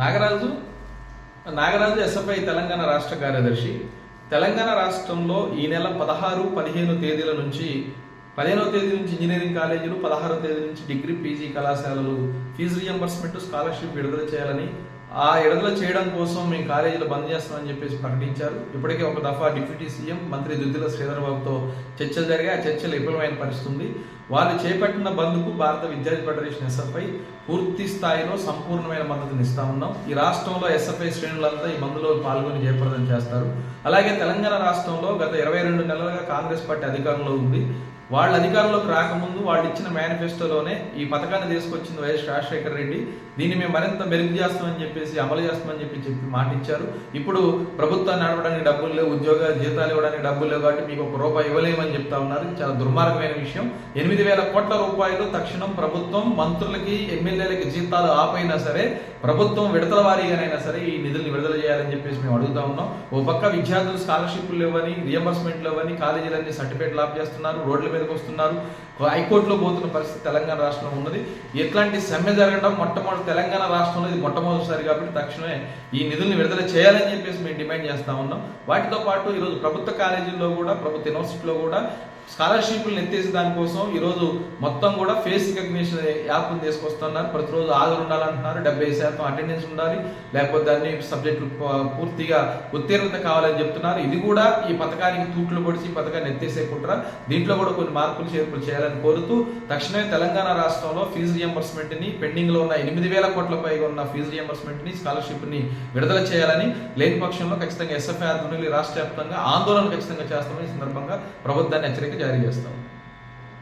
Nagaraju Nagaraju SFI Telangana రాష్ట్ర కార్యదర్శి. తెలంగాణ రాష్ట్రంలో ఈ నెల పదహారు పదిహేను తేదీల నుంచి పదిహేనవ తేదీ నుంచి ఇంజనీరింగ్ కాలేజీలు పదహారవ తేదీ నుంచి డిగ్రీ పీజీ కళాశాలలు ఫీజు రియంబర్స్మెంట్ స్కాలర్షిప్ విడుదల చేయాలని ఆ విడుదల చేయడం కోసం మేము కాలేజీలు బంద్ చేస్తామని చెప్పేసి ప్రకటించారు. ఇప్పటికే ఒక దఫా డిప్యూటీ సీఎం మంత్రి దుద్దిల శ్రీధరబాబుతో చర్చలు జరిగాయి. ఆ చర్చలు విఫలమైన పరిస్థితుంది. వాళ్ళు చేపట్టిన బంద్కు భారత విద్యార్థి ఫెడరేషన్ ఎస్ఎఫ్ఐ పూర్తి స్థాయిలో సంపూర్ణమైన మద్దతుని ఇస్తా ఉన్నాం. ఈ రాష్ట్రంలో ఎస్ఎఫ్ఐ శ్రేణులంతా ఈ బంద్లో పాల్గొని జయప్రదం చేస్తారు. అలాగే తెలంగాణ రాష్ట్రంలో గత ఇరవై రెండు నెలలుగా కాంగ్రెస్ పార్టీ అధికారంలో ఉంది. వాళ్ళ అధికారంలోకి రాకముందు వాళ్ళు ఇచ్చిన మేనిఫెస్టోలోనే ఈ పథకాన్ని తీసుకొచ్చింది వైఎస్ రాజశేఖర రెడ్డి. దీన్ని మేము మరింత మెరుగు చేస్తామని చెప్పేసి అమలు చేస్తామని చెప్పి చెప్పి మాట ఇచ్చారు ఇప్పుడు ప్రభుత్వాన్ని నడవడానికి డబ్బులు లేవు ఉద్యోగ జీతాలు ఇవ్వడానికి డబ్బులు లేవు కాబట్టి మీకు ఒక రూపాయి ఇవ్వలేమని చెప్తా ఉన్నారు. చాలా దుర్మార్గమైన విషయం. ఎనిమిది వేల కోట్ల రూపాయలు తక్షణం ప్రభుత్వం మంత్రులకి ఎమ్మెల్యేలకి జీతాలు ఆపైనా సరే ప్రభుత్వం విడతల వారీగానైనా సరే ఈ నిధులు విడుదల చేయాలని చెప్పేసి మేము అడుగుతా ఉన్నాం. ఓ పక్క విద్యార్థులు స్కాలర్షిప్లు ఇవ్వని రియంబర్స్మెంట్లు ఇవ్వని కాలేజీలన్నీ సర్టిఫికేట్లు ఆప్ చేస్తున్నారు. రోడ్ల మీద మీదకి వస్తున్నారు. హైకోర్టులో పోతున్న పరిస్థితి తెలంగాణ రాష్ట్రంలో ఉన్నది. ఎట్లాంటి సమ్మె జరగడం మొట్టమొదటి తెలంగాణ రాష్ట్రంలో ఇది మొట్టమొదటిసారి కాబట్టి తక్షణమే ఈ నిధుల్ని విడుదల చేయాలని చెప్పేసి మేము డిమాండ్ చేస్తా ఉన్నాం. వాటితో పాటు ఈరోజు ప్రభుత్వ కాలేజీల్లో కూడా ప్రభుత్వ యూనివర్సిటీలో కూడా స్కాలర్షిప్లు ఎత్తేసి దానికోసం ఈరోజు మొత్తం కూడా ఫేస్ రికగ్నిషన్ యాప్ను తీసుకొస్తున్నారు. ప్రతిరోజు హాజరు ఉండాలంటున్నారు. డెబ్బై శాతం అటెండెన్స్ ఉండాలి. లేకపోతే అన్ని సబ్జెక్టులు పూర్తిగా ఉత్తీర్ణత కావాలని చెప్తున్నారు. ఇది కూడా ఈ పథకానికి తూట్లు పొడిచి ఈ పథకాన్ని ఎత్తేసేకుంటారా దీంట్లో కూడా కొన్ని మార్పులు చేర్పులు చేయాలని కోరుతూ తక్షణమే తెలంగాణ రాష్ట్రంలో ఫీజు రియంబర్స్మెంట్ని పెండింగ్లో ఉన్న ఎనిమిది వేల కోట్ల పైగా ఉన్న ఫీజు రియంబర్స్మెంట్ని స్కాలర్షిప్ని విడుదల చేయాలని లేని పక్షంలో ఖచ్చితంగా ఎస్ఎఫ్ఐ ఆధ్వర్యంలో రాష్ట్ర వ్యాప్తంగా ఆందోళన ఖచ్చితంగా చేస్తామని ఈ సందర్భంగా ప్రభుత్వాన్ని హెచ్చరిక జారీ చేస్తాం.